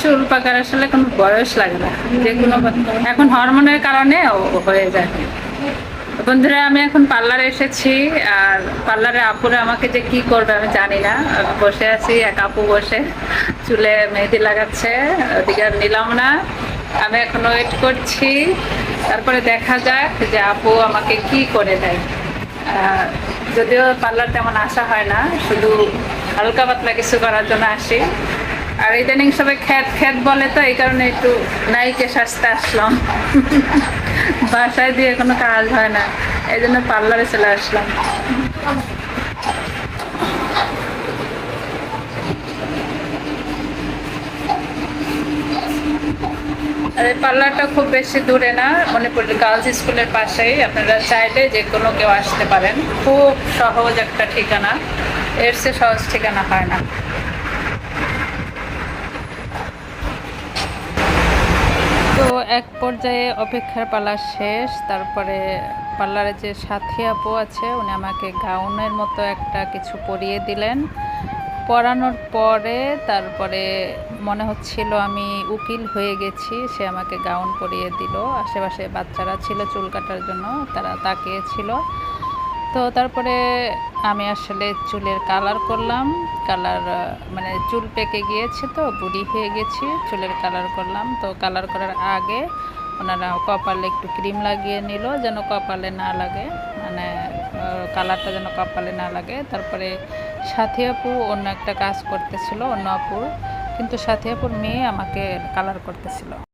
চুল পাকার আসলে কোনো বয়স লাগে না। যে কোনো এখন হরমোনের কারণে হয়ে যায়। বন্ধুরা, আমি এখন পার্লারে এসেছি আর পার্লারে আপুরা আমাকে যে কি করবে আমি জানি না। বসে আছি, এক আপু বসে চুলে মেহেদি লাগাচ্ছে, ওদিকে নিলাম না। আমি এখন ওয়েট করছি। তারপরে দেখা যাক যে আপু আমাকে কি করে দেয়। যদিও পার্লার তেমন আসা হয় না, শুধু হালকা পাতলা কিছু করার জন্য আসি। আর ইদানিং সবাই খ্যাত খ্যাত বলে তো, এই কারণে একটু নাইকে সাজতে আসলাম। বাসায় দিয়ে কোনো কাজ হয় না, এই জন্য পার্লারে চলে আসলাম। আর, পার্লারটা খুব বেশি দূরে না। মণিপুর গার্লস স্কুলের পাশেই। আপনারা চাইলে যে কোনো কেউ আসতে পারেন। খুব সহজ একটা ঠিকানা। এর চেয়ে সহজ ঠিকানা হয় না। তো এক পর্যায়ে অপেক্ষার পালা শেষ। তারপরে পার্লারে যে সাথী আপু আছে, উনি আমাকে গাউনের মতো একটা কিছু পরিয়ে দিলেন। পরানোর পরে তারপরে মনে হচ্ছিল আমি উকিল হয়ে গেছি, সে আমাকে গাউন পরিয়ে দিল। আশেপাশে বাচ্চারা ছিল চুল কাটার জন্য, তারা তাকিয়েছিল। তো তারপরে আমি আসলে চুলের কালার করলাম, কালার মানে চুল পেকে গিয়েছে তো, বুড়ি হয়ে গেছি, চুলের কালার করলাম। তো কালার করার আগে ওনারা কপালে একটু ক্রিম লাগিয়ে নিল, যেন কপালে না লাগে মানে কালারটা যেন কপালে না লাগে। তারপরে সাথী আপু অন্য একটা কাজ করতেছিল, অন্য আপুর কিন্তু সাথী আপুর মেয়ে আমাকে কালার করতেছিল।